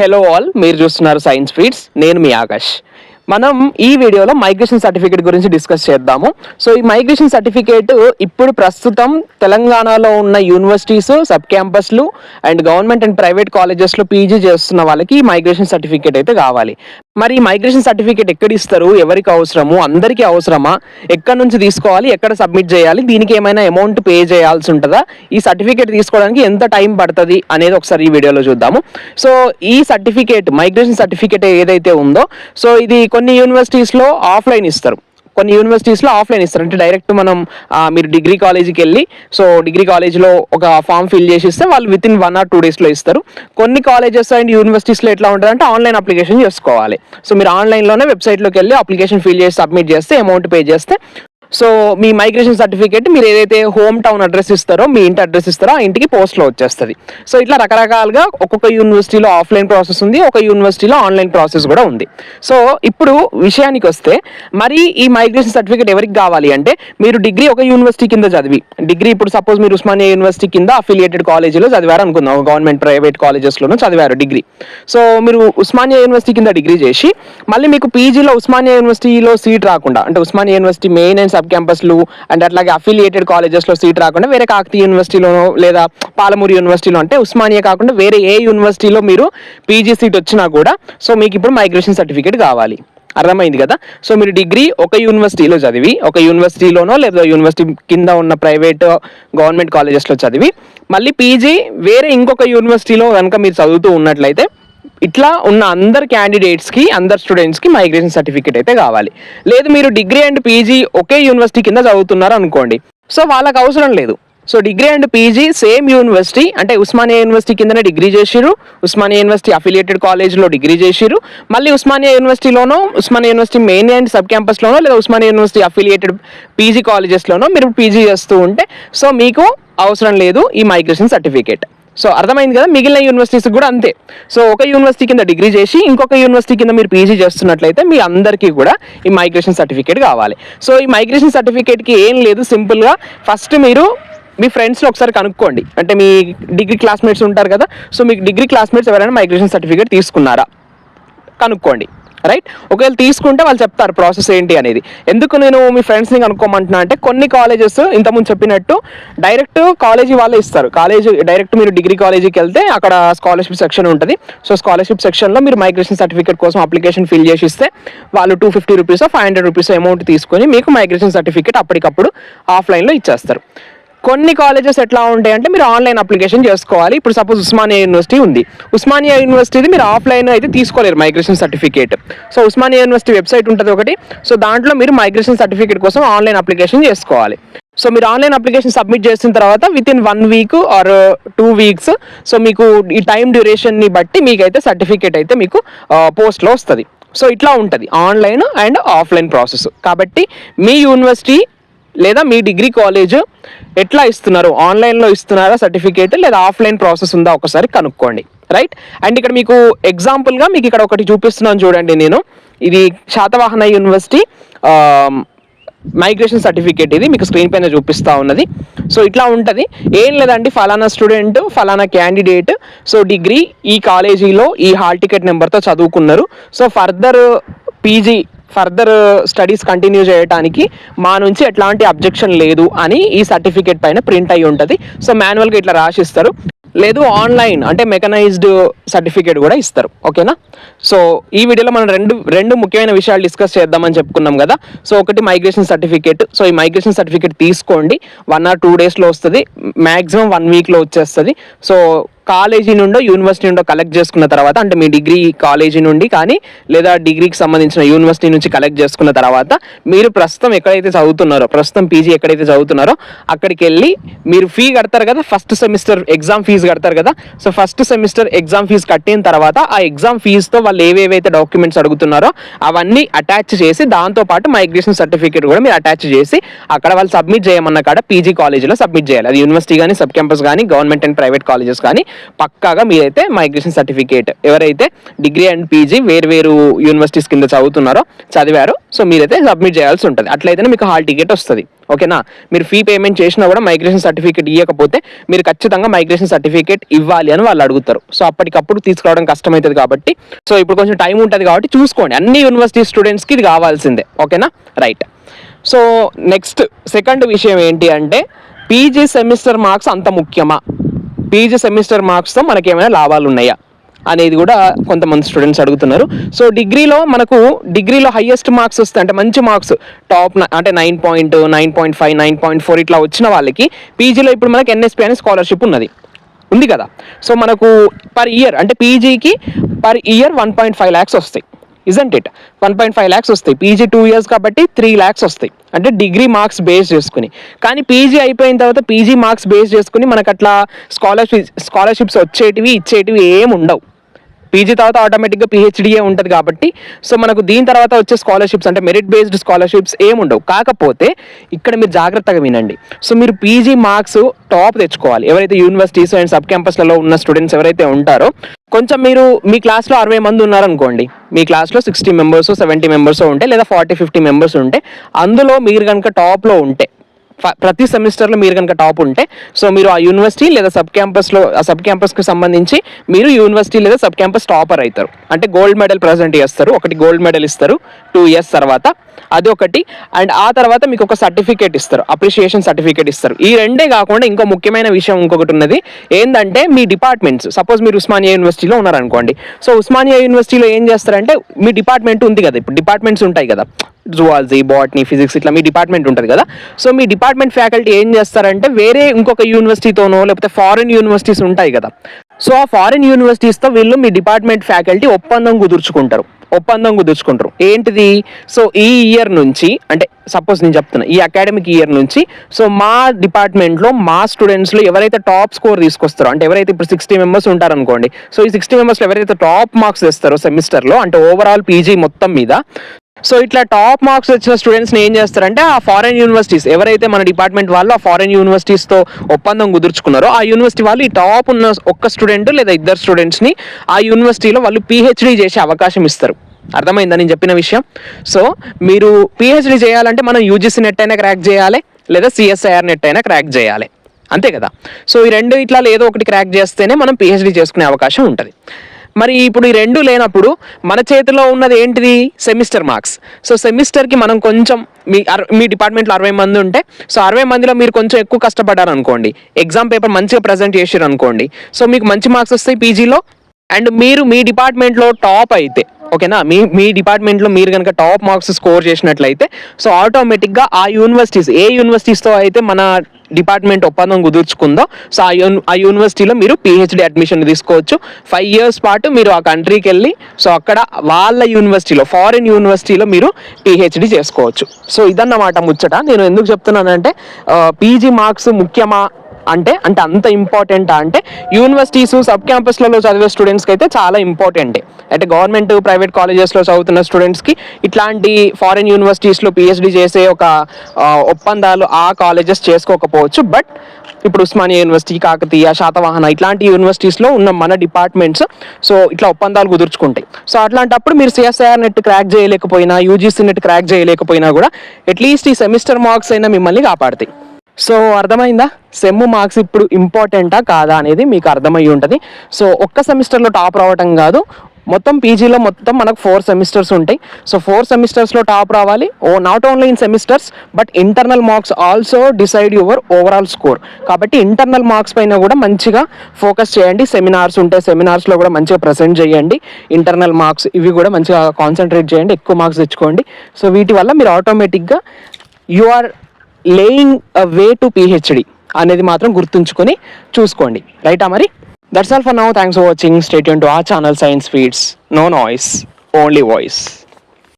Hello all మీరు చూస్తున్నారు science feeds నేను మీ ఆకాష్. మనం ఈ వీడియోలో మైగ్రేషన్ సర్టిఫికేట్ గురించి డిస్కస్ చేద్దాము. సో ఈ మైగ్రేషన్ సర్టిఫికేట్ ఇప్పుడు ప్రస్తుతం తెలంగాణలో ఉన్న యూనివర్సిటీస్ సబ్ క్యాంపస్లు అండ్ గవర్నమెంట్ అండ్ ప్రైవేట్ కాలేజెస్లో పీజీ చేస్తున్న వాళ్ళకి ఈ మైగ్రేషన్ సర్టిఫికేట్ అయితే కావాలి. మరి మైగ్రేషన్ సర్టిఫికేట్ ఎక్కడ ఇస్తారు? ఎవరికి అవసరము? అందరికీ అవసరమా? ఎక్కడ నుంచి తీసుకోవాలి? ఎక్కడ సబ్మిట్ చేయాలి? దీనికి ఏమైనా అమౌంట్ పే చేయాల్సి ఉంటుందా? ఈ సర్టిఫికేట్ తీసుకోవడానికి ఎంత టైం పడుతుంది అనేది ఒకసారి ఈ వీడియోలో చూద్దాము. సో ఈ సర్టిఫికేట్ మైగ్రేషన్ సర్టిఫికేట్ ఏదైతే ఉందో సో ఇది కొన్ని యూనివర్సిటీస్లో ఆఫ్లైన్ ఇస్తారు. కొన్ని యూనివర్సిటీస్లో ఆఫ్లైన్ ఇస్తారు. అంటే డైరెక్ట్ మనం మీరు డిగ్రీ కాలేజీకి వెళ్ళి సో డిగ్రీ కాలేజ్లో ఒక ఫామ్ ఫిల్ చేసి ఇస్తే వాళ్ళు within one or two డేస్లో ఇస్తారు. కొన్ని కాలేజెస్ అండ్ యూనివర్సిటీస్లో ఎట్లా ఉంటారంటే ఆన్లైన్ అప్లికేషన్ చేసుకోవాలి. సో మీరు ఆన్లైన్లోనే వెబ్సైట్లోకి వెళ్ళి అప్లికేషన్ ఫిల్ చేసి సబ్మిట్ చేస్తే అమౌంట్ పే చేస్తే సో మీ మైగ్రేషన్ సర్టిఫికేట్ మీరు ఏదైతే హోమ్ టౌన్ అడ్రస్ ఇస్తారో మీ ఇంటి అడ్రస్ ఇస్తారో ఆ ఇంటికి పోస్ట్లో వచ్చేస్తుంది. సో ఇట్లా రకరకాలుగా ఒక్కొక్క యూనివర్సిటీలో ఆఫ్లైన్ ప్రాసెస్ ఉంది ఒక యూనివర్సిటీలో ఆన్లైన్ ప్రాసెస్ కూడా ఉంది. సో ఇప్పుడు విషయానికి వస్తే మరి ఈ మైగ్రేషన్ సర్టిఫికేట్ ఎవరికి కావాలి అంటే మీరు డిగ్రీ ఒక యూనివర్సిటీ కింద చదివి డిగ్రీ ఇప్పుడు సపోజ్ మీరు ఉస్మానియా యూనివర్సిటీ కింద అఫిలియేటెడ్ కాలేజీలో చదివారు అనుకుందాం గవర్నమెంట్ ప్రైవేట్ కాలేజెస్లోనూ చదివారు డిగ్రీ. సో మీరు ఉస్మానియా యూనివర్సిటీ కింద డిగ్రీ చేసి మళ్ళీ మీకు పీజీలో ఉస్మానియా యూనివర్సిటీలో సీట్ రాకుండా అంటే Osmania university main and sub క్యాంపస్లు and అట్లాగే అఫిలియేటెడ్ కాలేజెస్లో సీట్ రాకుండా వేరే కాకతీయ యూనివర్సిటీలోనో లేదా పాలమూరు యూనివర్సిటీలో అంటే ఉస్మానియా కాకుండా వేరే ఏ యూనివర్సిటీలో మీరు పీజీ సీట్ వచ్చినా కూడా సో మీకు ఇప్పుడు మైగ్రేషన్ సర్టిఫికేట్ కావాలి. అర్థమైంది కదా? సో మీరు డిగ్రీ ఒక యూనివర్సిటీలో చదివి ఒక యూనివర్సిటీలోనో లేదా యూనివర్సిటీ కింద ఉన్న ప్రైవేట్ గవర్నమెంట్ కాలేజెస్లో చదివి మళ్ళీ పీజీ వేరే ఇంకొక యూనివర్సిటీలో కనుక మీరు చదువుతూ ఉన్నట్లయితే ఇట్లా ఉన్న అందరు క్యాండిడేట్స్కి అందరు స్టూడెంట్స్కి మైగ్రేషన్ సర్టిఫికేట్ అయితే కావాలి. లేదు మీరు డిగ్రీ అండ్ పీజీ ఒకే యూనివర్సిటీ కింద చదువుతున్నారు అనుకోండి. సో వాళ్ళకి అవసరం లేదు. So degree and PG same university అంటే ఉస్మానియా యూనివర్సిటీ కిందనే డిగ్రీ చేసిరు ఉస్మానియా యూనివర్సిటీ అఫిలియేటెడ్ కాలేజ్లో డిగ్రీ చేసిరు మళ్ళీ Osmania యూనివర్సిటీలోనో Osmania university main and sub క్యాంపస్లోనో లేదా ఉస్మానియా యూనివర్సిటీ అఫిలియేటెడ్ పీజీ కాలేజెస్లోనో మీరు పీజీ చేస్తూ ఉంటే సో మీకు అవసరం లేదు ఈ మైగ్రేషన్ సర్టిఫికేట్ సో అర్థమైంది కదా? మిగిలిన యూనివర్సిటీస్ కూడా అంతే. సో ఒక యూనివర్సిటీ కింద డిగ్రీ చేసి ఇంకొక యూనివర్సిటీ కింద మీరు పీజీ చేస్తున్నట్లయితే మీ అందరికీ కూడా ఈ మైగ్రేషన్ సర్టిఫికేట్ కావాలి. సో ఈ మైగ్రేషన్ సర్టిఫికేట్కి ఏం లేదు సింపుల్గా ఫస్ట్ మీరు మీ ఫ్రెండ్స్లో ఒకసారి కనుక్కోండి. అంటే మీ డిగ్రీ క్లాస్మేట్స్ ఉంటారు కదా? సో మీకు డిగ్రీ క్లాస్మేట్స్ ఎవరైనా మైగ్రేషన్ సర్టిఫికేట్ తీసుకున్నారా? కనుక్కోండి. రైట్ ఒకవేళ తీసుకుంటే వాళ్ళు చెప్తారు ప్రాసెస్ ఏంటి అనేది. ఎందుకు నేను మీ ఫ్రెండ్స్ని కనుక్కోమంటున్నా అంటే కొన్ని కాలేజెస్ ఇంతకుముందు చెప్పినట్టు డైరెక్ట్ కాలేజీ వాళ్ళే ఇస్తారు. కాలేజీ డైరెక్ట్ మీరు డిగ్రీ కాలేజీకి వెళ్తే అక్కడ స్కాలర్షిప్ సెక్షన్ ఉంటుంది. సో స్కాలర్షిప్ సెక్షన్లో మీరు మైగ్రేషన్ సర్టిఫికేట్ కోసం అప్లికేషన్ ఫిల్ చేసి ఇస్తే వాళ్ళు two fifty rupees five hundred rupees amount తీసుకొని మీకు మైగ్రేషన్ సర్టిఫికేట్ అప్పటికప్పుడు ఆఫ్లైన్లో ఇచ్చేస్తారు. కొన్ని కాలేజెస్ ఎట్లా ఉంటాయి అంటే మీరు ఆన్లైన్ అప్లికేషన్ చేసుకోవాలి. ఇప్పుడు సపోజ్ ఉస్మానియా యూనివర్సిటీ ఉంది. ఉస్మానియా యూనివర్సిటీది మీరు ఆఫ్లైన్ అయితే తీసుకోలేరు migration certificate so Osmania university website ఉంటుంది ఒకటి. సో దాంట్లో మీరు మైగ్రేషన్ సర్టిఫికేట్ కోసం ఆన్లైన్ అప్లికేషన్ చేసుకోవాలి. సో మీరు ఆన్లైన్ అప్లికేషన్ సబ్మిట్ చేసిన తర్వాత within one week or two weeks so మీకు ఈ టైం డ్యూరేషన్ని బట్టి మీకైతే సర్టిఫికేట్ అయితే మీకు పోస్ట్లో వస్తుంది. సో ఇట్లా ఉంటుంది. ఆన్లైన్ అండ్ ఆఫ్లైన్ ప్రాసెస్ కాబట్టి మీ యూనివర్సిటీ లేదా మీ డిగ్రీ కాలేజ్ ఎట్లా ఇస్తున్నారు? ఆన్లైన్లో ఇస్తున్నారా సర్టిఫికేట్ లేదా ఆఫ్లైన్ ప్రాసెస్ ఉందా? ఒకసారి కనుక్కోండి. రైట్? అండ్ ఇక్కడ మీకు ఎగ్జాంపుల్గా మీకు ఇక్కడ ఒకటి చూపిస్తున్నాను చూడండి నేను. ఇది శాతవాహన యూనివర్సిటీ మైగ్రేషన్ సర్టిఫికేట్ ఇది. మీకు స్క్రీన్ పైన చూపిస్తా ఉన్నది. సో ఇట్లా ఉంటుంది. ఏం లేదండి ఫలానా స్టూడెంట్ ఫలానా క్యాండిడేట్. సో డిగ్రీ ఈ కాలేజీలో ఈ హాల్ టికెట్ నెంబర్తో చదువుకున్నారు. So further PG further studies continue చేయడానికి మా నుంచి ఎట్లాంటి అబ్జెక్షన్ లేదు అని ఈ సర్టిఫికేట్ పైన ప్రింట్ అయి ఉంటుంది. సో మాన్యువల్గా ఇట్లా రాసిస్తారు. లేదు ఆన్లైన్ అంటే మెకనైజ్డ్ సర్టిఫికేట్ కూడా ఇస్తారు. ఓకేనా సో ఈ వీడియోలో మనం రెండు రెండు ముఖ్యమైన విషయాలు డిస్కస్ చేద్దామని చెప్పుకున్నాం కదా. సో ఒకటి మైగ్రేషన్ సర్టిఫికేట్ సో ఈ మైగ్రేషన్ సర్టిఫికేట్ తీసుకోండి. వన్ ఆర్ టూ డేస్లో వస్తుంది. మ్యాక్సిమం వన్ వీక్లో వచ్చేస్తుంది. సో కాలేజీ నుండో యూనివర్సిటీ నుండో కలెక్ట్ చేసుకున్న తర్వాత అంటే మీ డిగ్రీ కాలేజీ నుండి కానీ లేదా డిగ్రీకి సంబంధించిన యూనివర్సిటీ నుంచి కలెక్ట్ చేసుకున్న తర్వాత మీరు ప్రస్తుతం ఎక్కడైతే చదువుతున్నారో ప్రస్తుతం పీజీ ఎక్కడైతే చదువుతున్నారో అక్కడికి వెళ్ళి మీరు ఫీ కడతారు కదా ఫస్ట్ సెమిస్టర్ ఎగ్జామ్ ఫీజు కడతారు కదా so first semester exam fees కట్టిన తర్వాత ఆ ఎగ్జామ్ ఫీజుతో వాళ్ళు ఏవేవైతే డాక్యుమెంట్స్ అడుగుతున్నారో అవన్నీ అటాచ్ చేసి దాంతో పాటు మైగ్రేషన్ సర్టిఫికేట్ కూడా మీరు అటాచ్ చేసి అక్కడ వాళ్ళు సబ్మిట్ చేయమన్న కాడ పీజీ కాలేజీలో సబ్మిట్ చేయాలి. అది యూనివర్సిటీ కానీ సబ్ క్యాంపస్ కానీ గవర్నమెంట్ అండ్ ప్రైవేట్ కాలేజెస్ కానీ పక్కాగా మీరైతే మైగ్రేషన్ సర్టిఫికేట్ ఎవరైతే డిగ్రీ అండ్ పీజీ వేరు యూనివర్సిటీస్ కింద చదువుతున్నారో చదివారో సో మీరైతే సబ్మిట్ చేయాల్సి ఉంటుంది. అట్లయితేనే మీకు హాల్ టికెట్ వస్తుంది. ఓకేనా? మీరు ఫీ పేమెంట్ చేసినా కూడా మైగ్రేషన్ సర్టిఫికేట్ ఇవ్వకపోతే మీరు ఖచ్చితంగా మైగ్రేషన్ సర్టిఫికేట్ ఇవ్వాలి అని వాళ్ళు అడుగుతారు. సో అప్పటికప్పుడు తీసుకురావడం కష్టమవుతుంది కాబట్టి సో ఇప్పుడు కొంచెం టైం ఉంటుంది కాబట్టి చూసుకోండి. అన్ని యూనివర్సిటీ స్టూడెంట్స్కి ఇది కావాల్సిందే. ఓకేనా? రైట్ సో నెక్స్ట్ సెకండ్ విషయం ఏంటి అంటే పీజీ సెమిస్టర్ మార్క్స్ అంత ముఖ్యమా? పీజీ సెమిస్టర్ మార్క్స్తో మనకి ఏమైనా లాభాలు ఉన్నాయా అనేది కూడా కొంతమంది స్టూడెంట్స్ అడుగుతున్నారు. సో డిగ్రీలో మనకు డిగ్రీలో హైయెస్ట్ మార్క్స్ వస్తాయి అంటే మంచి మార్క్స్ టాప్ అంటే nine point nine point five nine point four ఇట్లా వచ్చిన వాళ్ళకి పీజీలో ఇప్పుడు మనకి ఎన్ఎస్పి అనే స్కాలర్షిప్ ఉన్నది. ఉంది కదా? సో మనకు పర్ ఇయర్ అంటే పీజీకి per year one point five lakhs వస్తాయి. Isn't it one point five lakhs వస్తాయి. పీజీ టూ ఇయర్స్ కాబట్టి త్రీ ల్యాక్స్ వస్తాయి. అంటే డిగ్రీ మార్క్స్ బేస్ చేసుకుని. కానీ పీజీ అయిపోయిన తర్వాత పీజీ మార్క్స్ బేస్ చేసుకుని మనకు అట్లా స్కాలర్షిప్ స్కాలర్షిప్స్ వచ్చేటివి ఇచ్చేటివి ఏమి ఉండవు పీజీ తర్వాత ఆటోమేటిక్గా పిహెచ్డిఏ ఉంటుంది కాబట్టి సో మనకు దీని తర్వాత వచ్చే స్కాలర్షిప్స్ అంటే మెరిట్ బేస్డ్ స్కాలర్షిప్స్ ఏముండవు కాకపోతే ఇక్కడ మీరు జాగ్రత్తగా వినండి. సో మీరు పీజీ మార్క్స్ టాప్ తెచ్చుకోవాలి. ఎవరైతే యూనివర్సిటీస్ అండ్ సబ్ క్యాంపస్లలో ఉన్న స్టూడెంట్స్ ఎవరైతే ఉంటారో కొంచెం మీరు మీ క్లాస్లో అరవై మంది ఉన్నారనుకోండి మీ క్లాస్లో సిక్స్టీ మెంబర్స్ సెవెంటీ మెంబర్స్ ఉంటే లేదా ఫార్టీ ఫిఫ్టీ మెంబర్స్ ఉంటే అందులో మీరు కనుక టాప్లో ఉంటే ప్రతి సెమిస్టర్లో మీరు కనుక టాప్ ఉంటే సో మీరు ఆ యూనివర్సిటీ లేదా సబ్ క్యాంపస్లో ఆ సబ్ క్యాంపస్కి సంబంధించి మీరు యూనివర్సిటీ లేదా సబ్ క్యాంపస్ టాపర్ అవుతారు. అంటే గోల్డ్ మెడల్ ప్రజెంట్ చేస్తారు ఒకటి గోల్డ్ మెడల్ ఇస్తారు టూ ఇయర్స్ తర్వాత అది ఒకటి అండ్ ఆ తర్వాత మీకు ఒక సర్టిఫికేట్ ఇస్తారు. అప్రిషియేషన్ సర్టిఫికేట్ ఇస్తారు. ఈ రెండే కాకుండా ఇంకో ముఖ్యమైన విషయం ఇంకొకటి ఉన్నది. ఏంటంటే మీ డిపార్ట్మెంట్స్ సపోజ్ మీరు ఉస్మానియా యూనివర్సిటీలో ఉన్నారనుకోండి. సో ఉస్మానియా యూనివర్సిటీలో ఏం చేస్తారంటే మీ డిపార్ట్మెంట్ ఉంది కదా ఇప్పుడు డిపార్ట్మెంట్స్ ఉంటాయి కదా. జువాలజీ బాటనీ ఫిజిక్స్ ఇట్లా మీ డిపార్ట్మెంట్ ఉంటుంది కదా. సో మీ డిపార్ట్మెంట్ ఫ్యాకల్టీ ఏం చేస్తారంటే వేరే ఇంకొక యూనివర్సిటీతోనో లేకపోతే ఫారిన్ యూనివర్సిటీస్ ఉంటాయి కదా. సో ఆ ఫారిన్ యూనివర్సిటీస్తో వీళ్ళు మీ డిపార్ట్మెంట్ ఫ్యాకల్టీ ఒప్పందం కుదుర్చుకుంటారు. ఒప్పందం కుదుర్చుకుంటారు. ఏంటిది? సో ఈ ఇయర్ నుంచి అంటే సపోజ్ నేను చెప్తున్నా ఈ అకాడమిక్ ఇయర్ నుంచి సో మా డిపార్ట్మెంట్లో మా స్టూడెంట్స్లో ఎవరైతే టాప్ స్కోర్ తీసుకొస్తారో అంటే ఎవరైతే ఇప్పుడు సిక్స్టీ మెంబర్స్ ఉంటారనుకోండి సో ఈ సిక్స్టీ మెంబర్స్లో ఎవరైతే టాప్ మార్క్స్ తెస్తారో సెమిస్టర్లో అంటే ఓవరాల్ పీజీ మొత్తం మీద సో ఇట్లా టాప్ మార్క్స్ వచ్చిన స్టూడెంట్స్ని ఏం చేస్తారంటే ఆ ఫారెన్ యూనివర్సిటీస్ ఎవరైతే మన డిపార్ట్మెంట్ వాళ్ళు ఆ ఫారెన్ యూనివర్సిటీస్తో ఒప్పందం కుదుర్చుకున్నారో ఆ యూనివర్సిటీ వాళ్ళు ఈ టాప్ ఉన్న ఒక్క స్టూడెంట్ లేదా ఇద్దరు స్టూడెంట్స్ని ఆ యూనివర్సిటీలో వాళ్ళు పిహెచ్డి చేసే అవకాశం ఇస్తారు. అర్థమైందా నేను చెప్పిన విషయం? సో మీరు పిహెచ్డి చేయాలంటే మనం యూజీసీ నెట్ అయినా క్రాక్ చేయాలి లేదా సిఎస్ఐఆర్ నెట్ అయినా క్రాక్ చేయాలి. అంతే కదా? సో ఈ రెండు ఇట్లా ఏదో ఒకటి క్రాక్ చేస్తేనే మనం పిహెచ్డి చేసుకునే అవకాశం ఉంటుంది. మరి ఇప్పుడు ఈ రెండు లేనప్పుడు మన చేతిలో ఉన్నది ఏంటిది? Semester marks. సో సెమిస్టర్కి మనం కొంచెం మీ అర మీ డిపార్ట్మెంట్లో అరవై మంది ఉంటే సో అరవై మందిలో మీరు కొంచెం ఎక్కువ కష్టపడ్డారు అనుకోండి ఎగ్జామ్ పేపర్ మంచిగా ప్రజెంట్ చేసారు అనుకోండి సో మీకు మంచి మార్క్స్ వస్తాయి పీజీలో. అండ్ మీరు మీ డిపార్ట్మెంట్లో టాప్ అయితే ఓకేనా? మీ మీ డిపార్ట్మెంట్లో మీరు కనుక టాప్ మార్క్స్ స్కోర్ చేసినట్లయితే సో ఆటోమేటిక్గా ఆ యూనివర్సిటీస్ ఏ యూనివర్సిటీస్తో అయితే మన డిపార్ట్మెంట్ ఒప్పందం కుదుర్చుకుందో సో ఆ యూన్ ఆ యూనివర్సిటీలో మీరు పిహెచ్డి అడ్మిషన్ తీసుకోవచ్చు. ఫైవ్ ఇయర్స్ పాటు మీరు ఆ కంట్రీకి వెళ్ళి సో అక్కడ వాళ్ళ యూనివర్సిటీలో ఫారిన్ యూనివర్సిటీలో మీరు పిహెచ్డి చేసుకోవచ్చు. సో ఇదన్నమాట ముచ్చట. నేను ఎందుకు చెప్తున్నానంటే పీజీ మార్క్స్ ముఖ్యమా అంటే అంటే అంత ఇంపార్టెంట్? అంటే యూనివర్సిటీస్ సబ్ క్యాంపస్లలో చదివే స్టూడెంట్స్కి అయితే చాలా ఇంపార్టెంటే. అంటే గవర్నమెంట్ ప్రైవేట్ కాలేజెస్లో చదువుతున్న స్టూడెంట్స్కి ఇట్లాంటి ఫారిన్ యూనివర్సిటీస్లో పిహెచ్డి చేసే ఒక ఒప్పందాలు ఆ కాలేజెస్ చేసుకోకపోవచ్చు. బట్ ఇప్పుడు ఉస్మానియా యూనివర్సిటీ కాకతీయ శాతవాహన ఇట్లాంటి యూనివర్సిటీస్లో ఉన్న మన డిపార్ట్మెంట్స్ సో ఇట్లా ఒప్పందాలు కుదుర్చుకుంటాయి. సో అట్లాంటప్పుడు మీరు సిఎస్ఐఆర్ నెట్ క్రాక్ చేయలేకపోయినా యూజీసీ నెట్ క్రాక్ చేయలేకపోయినా కూడా అట్లీస్ట్ ఈ సెమిస్టర్ మార్క్స్ అయినా మిమ్మల్ని కాపాడతాయి. సో అర్థమైందా? సెమ్ మార్క్స్ ఇప్పుడు ఇంపార్టెంటా కాదా అనేది మీకు అర్థమై ఉంటుంది. సో ఒక్క సెమిస్టర్లో టాప్ రావటం కాదు. మొత్తం పీజీలో మొత్తం మనకు ఫోర్ సెమిస్టర్స్ ఉంటాయి. సో ఫోర్ సెమిస్టర్స్లో టాప్ రావాలి. ఓ not only in semesters but internal marks also decide your overall score. కాబట్టి ఇంటర్నల్ మార్క్స్ పైన కూడా మంచిగా ఫోకస్ చేయండి. సెమినార్స్ ఉంటే సెమినార్స్లో కూడా మంచిగా ప్రజెంట్ చేయండి. ఇంటర్నల్ మార్క్స్ ఇవి కూడా మంచిగా కాన్సన్ట్రేట్ చేయండి. ఎక్కువ మార్క్స్ తెచ్చుకోండి. సో వీటి వల్ల మీరు ఆటోమేటిక్గా you are laying a way to PhD అనేది మాత్రం గుర్తుంచుకొని చూసుకోండి. రైటా మరి? That's all for now thanks for watching state to a channel science feeds no noise only voice